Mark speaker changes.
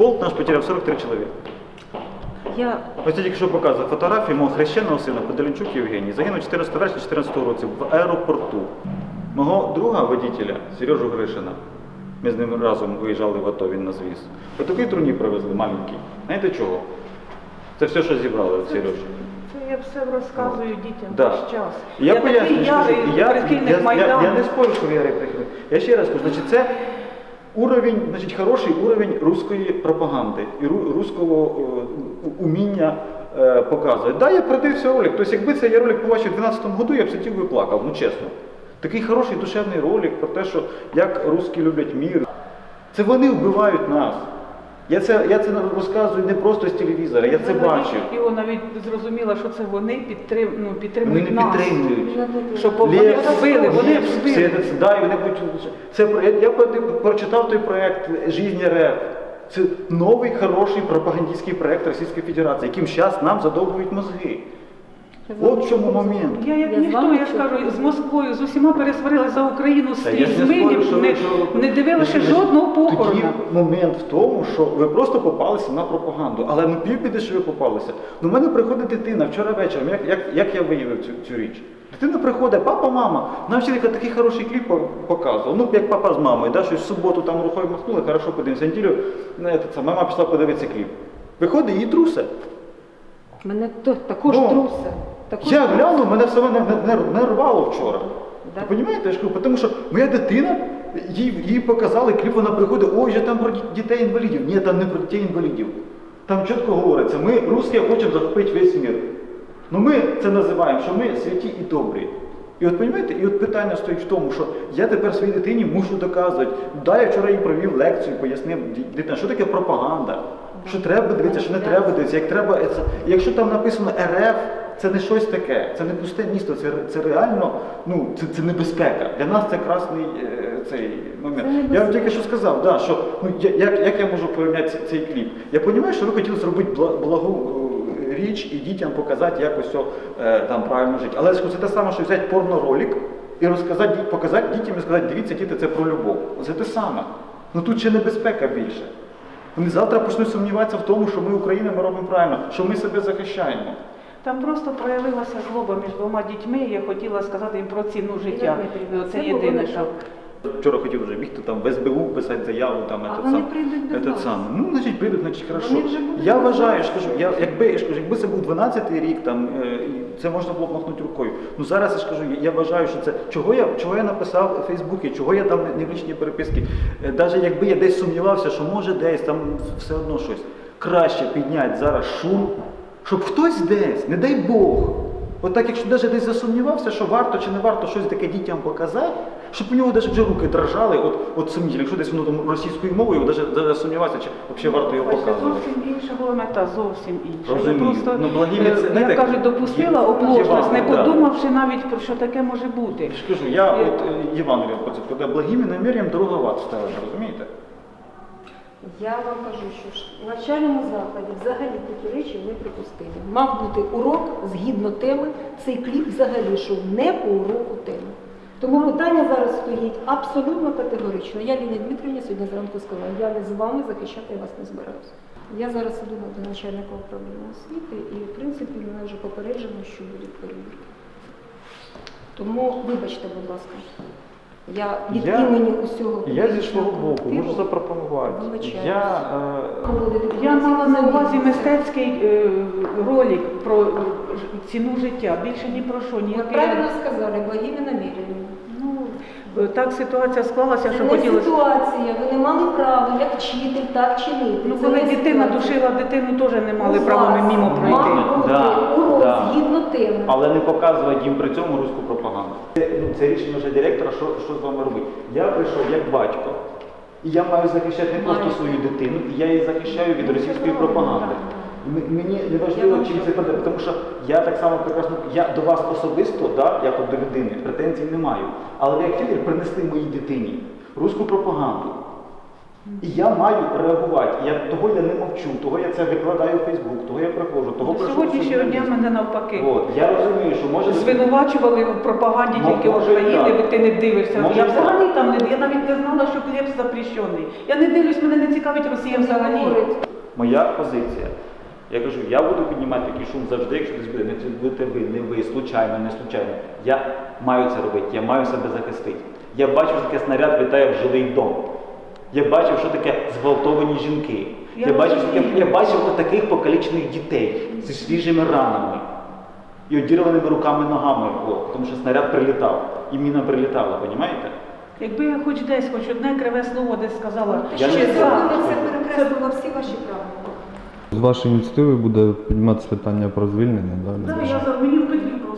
Speaker 1: Полк наш потеряв 43 чоловіка.
Speaker 2: Я
Speaker 1: Ось я тільки що показував фотографії мого хрещеного сина Подолінчук Євгеній. Загинув 14 вересня 2014 році в аеропорту. Мого друга водителя, Сережу Гришина, ми з ним разом виїжджали в АТО, він нас віз. Ось такий труні привезли, маленький. Знаєте чого? Це все, що зібрали от Сережі.
Speaker 3: Це я все розказую дітям
Speaker 1: Да.
Speaker 3: весь час.
Speaker 1: Я,
Speaker 3: такий
Speaker 1: пояснюю, що
Speaker 3: ярий
Speaker 1: я, я,
Speaker 3: прихильник
Speaker 1: я, я,
Speaker 3: Майдану.
Speaker 1: я не спорю, що ви ярий прихильник. Я ще раз кажу, значить, це уровень, значить, хороший уровень руської пропаганди і ру- руського е, уміння е, показувати. Да, я продився ролик. Тобто, якби цей ролик побачив в 12-му году, я б сидів і плакав, ну чесно. Такий хороший душевний ролик про те, що як русські люблять мір. Це вони вбивають нас. Я це, я це розказую не просто з телевізора, я це
Speaker 3: бачу.
Speaker 1: бачив.
Speaker 3: Його навіть зрозуміла, що це вони підтрим, ну,
Speaker 1: Вони
Speaker 3: підтримують
Speaker 1: не
Speaker 3: нас.
Speaker 1: підтримують.
Speaker 3: Щоб вони вбили, вони вбили.
Speaker 1: це, да, вони це, про- я, я прочитав той проект «Жизнь РФ». Це новий хороший пропагандистський проект Російської Федерації, яким зараз нам задовбують мозги. От в чому момент.
Speaker 3: Я як
Speaker 2: Я з
Speaker 3: ніхто,
Speaker 2: вами
Speaker 3: я ж
Speaker 2: цього-
Speaker 3: кажу, з Москвою, з усіма пересварилися за Україну
Speaker 1: Та я ж
Speaker 3: скрізь.
Speaker 1: не
Speaker 3: Ми
Speaker 1: спорю, що ви-
Speaker 3: не,
Speaker 1: що-
Speaker 3: не дивилися
Speaker 1: Тоді-
Speaker 3: жодного
Speaker 1: Тоді
Speaker 3: похорона.
Speaker 1: момент в тому, що ви просто попалися на пропаганду. Але ну півбіди, що ви попалися. Ну, в мене приходить дитина вчора вечором. Як, як, як я виявив цю, цю річ? Дитина приходить, папа, мама, нам вчителька такий хороший кліп по- показував. Ну, як папа з мамою, да, щось в суботу там рукою махнули, хорошо подивимося. Неділю ну, це, це, мама пішла подивитися кліп. Виходить, її трусе.
Speaker 2: мене то, також
Speaker 1: Ну,
Speaker 2: трусе. Також
Speaker 1: Я глянув, мене все не, не, не рвало вчора.
Speaker 2: Да.
Speaker 1: Ви розумієте, тому що моя дитина, їй, їй показали кліп, вона приходить, ой, же там про дітей-інвалідів. Ні, там не про дітей-інвалідів. Там чітко говориться, ми, русські, хочемо захопити весь мір. Ну ми це називаємо, що ми святі і добрі. І от розумієте, і от питання стоїть в тому, що я тепер своїй дитині мушу доказувати. Да, я вчора їй провів лекцію, пояснив дитина, що таке пропаганда, що треба дивитися, що не треба дивитися, як треба. Якщо там написано РФ, це не щось таке, це не пусте місто, це, це реально ну, це, це небезпека. Для нас це красний е, цей момент.
Speaker 2: Це
Speaker 1: я вам тільки що сказав, да, що ну, я- як, як я можу порівняти цей, кліп? Я розумію, що ви хотіли зробити благу е, річ і дітям показати, як ось е, там правильно жити. Але це те саме, що взяти порноролик і розказати, показати дітям і сказати, дивіться, діти, це про любов. Це те саме. Ну тут ще небезпека більше. Вони завтра почнуть сумніватися в тому, що ми Україна, ми робимо правильно, що ми себе захищаємо.
Speaker 3: Там просто проявилася злоба між двома дітьми, і я хотіла сказати їм про ціну життя. Це
Speaker 2: це
Speaker 3: єдине, що.
Speaker 1: Вчора хотів вже бігти там в СБУ писати заяву, там
Speaker 2: А
Speaker 1: этот
Speaker 2: вони
Speaker 1: сам,
Speaker 2: до
Speaker 1: этот сам. Ну, значить, прийдуть, значить, хорошо.
Speaker 2: Вони вже будуть
Speaker 1: Я вважаю, що я, якби, я ж кажу, якби це був 12-й рік, там, е, це можна було б махнути рукою. Ну зараз я ж кажу, я, вважаю, що це чого я, чого я написав у Фейсбуці, чого я там не, в лічній переписки. Навіть якби я десь сумнівався, що може десь там все одно щось. Краще підняти зараз шум, щоб хтось десь, не дай Бог. От так, якщо навіть десь засумнівався, що варто чи не варто щось таке дітям показати, щоб у нього навіть вже руки дрожали, от, от сумніві, якщо десь воно там російською мовою, навіть, навіть сумнівався, чи взагалі варто його показувати.
Speaker 3: зовсім інша була мета, зовсім інша.
Speaker 1: Розумію.
Speaker 3: Я просто,
Speaker 1: Ну, Владимир, це,
Speaker 3: е,
Speaker 1: знаєте,
Speaker 3: я кажу, допустила оплошність, не
Speaker 1: Євангеліє, да.
Speaker 3: подумавши навіть про що таке може бути.
Speaker 1: Я ж кажу, я
Speaker 3: Е,
Speaker 1: от е, про це благими намір'ям дорога в ад розумієте?
Speaker 2: Я вам кажу, що в навчальному закладі взагалі такі речі неприпустимі. Мав бути урок згідно теми. Цей кліп взагалі йшов не по уроку теми. Тому питання зараз стоїть абсолютно категорично. Я Ліна Дмитрівна сьогодні зранку сказала, я не з вами захищати вас не збираюся. Я зараз іду до начальника управління освіти і, в принципі, мене вже попереджено, що будуть перевірки. Тому вибачте, будь ласка. Я від
Speaker 1: Я-
Speaker 2: імені усього
Speaker 1: Я зі свого боку можу запропонувати. Я, е,
Speaker 3: Я мала на увазі мистецький е, ролик про е, ціну життя. Більше ні про що,
Speaker 2: Ви правильно сказали, бо наміреннями.
Speaker 3: намірені. Так ситуація склалася,
Speaker 2: Це
Speaker 3: що
Speaker 2: не
Speaker 3: хотілося.
Speaker 2: ситуація, ви не мали права, як вчитель, так чинити.
Speaker 3: Ну,
Speaker 2: Це
Speaker 3: коли
Speaker 2: не
Speaker 3: дитина
Speaker 2: ситуація.
Speaker 3: душила дитину, теж не мали
Speaker 2: У
Speaker 3: права
Speaker 2: вас
Speaker 3: мимо пройти.
Speaker 2: Мав бути
Speaker 1: Да,
Speaker 2: урок
Speaker 1: да.
Speaker 2: згідно теми.
Speaker 1: але не показувати їм при цьому руську пропаганду. Це, ну, це рішення вже директора, що, що з вами робити. Я прийшов як батько, і я маю захищати не просто свою дитину, і я її захищаю від російської пропаганди. Мені не важливо, чим це буде, тому що я так само прекрасно, я до вас особисто, да, як от до людини, претензій не маю. Але ви як вчитель принесли моїй дитині руську пропаганду. І я маю реагувати. Я, того я не мовчу, того я це викладаю в Фейсбук, того я приходжу, того
Speaker 3: До сьогоднішнього дня мене навпаки.
Speaker 1: От, я розумію, що може
Speaker 3: Звинувачували в пропаганді
Speaker 1: Ну,
Speaker 3: тільки
Speaker 1: може,
Speaker 3: України,
Speaker 1: так.
Speaker 3: ти не дивишся.
Speaker 1: Може,
Speaker 3: я
Speaker 1: так.
Speaker 3: взагалі там не я навіть не знала, що хліб запрещений. Я не дивлюсь, мене не цікавить Росія взагалі.
Speaker 1: Моя позиція. Я кажу, я буду піднімати такий шум завжди, якщо десь буде. Не це будете ви, не ви, случайно, не случайно. Я маю це робити, я маю себе захистити. Я бачив, що таке снаряд літає в жилий дом. Я бачив, що таке зґвалтовані жінки. Я,
Speaker 3: Я
Speaker 1: бачив, що таке, я бачив таких покалічених дітей зі свіжими ранами і одірваними руками ногами, от, тому що снаряд прилітав. І міна прилітала, розумієте?
Speaker 3: Якби я хоч десь, хоч одне криве слово десь сказала,
Speaker 1: Я
Speaker 2: що це перекреслило всі ваші правила.
Speaker 4: З вашої ініціативи буде підніматися питання про звільнення.
Speaker 3: Да,
Speaker 4: Далі.
Speaker 3: я за мені в Петрівку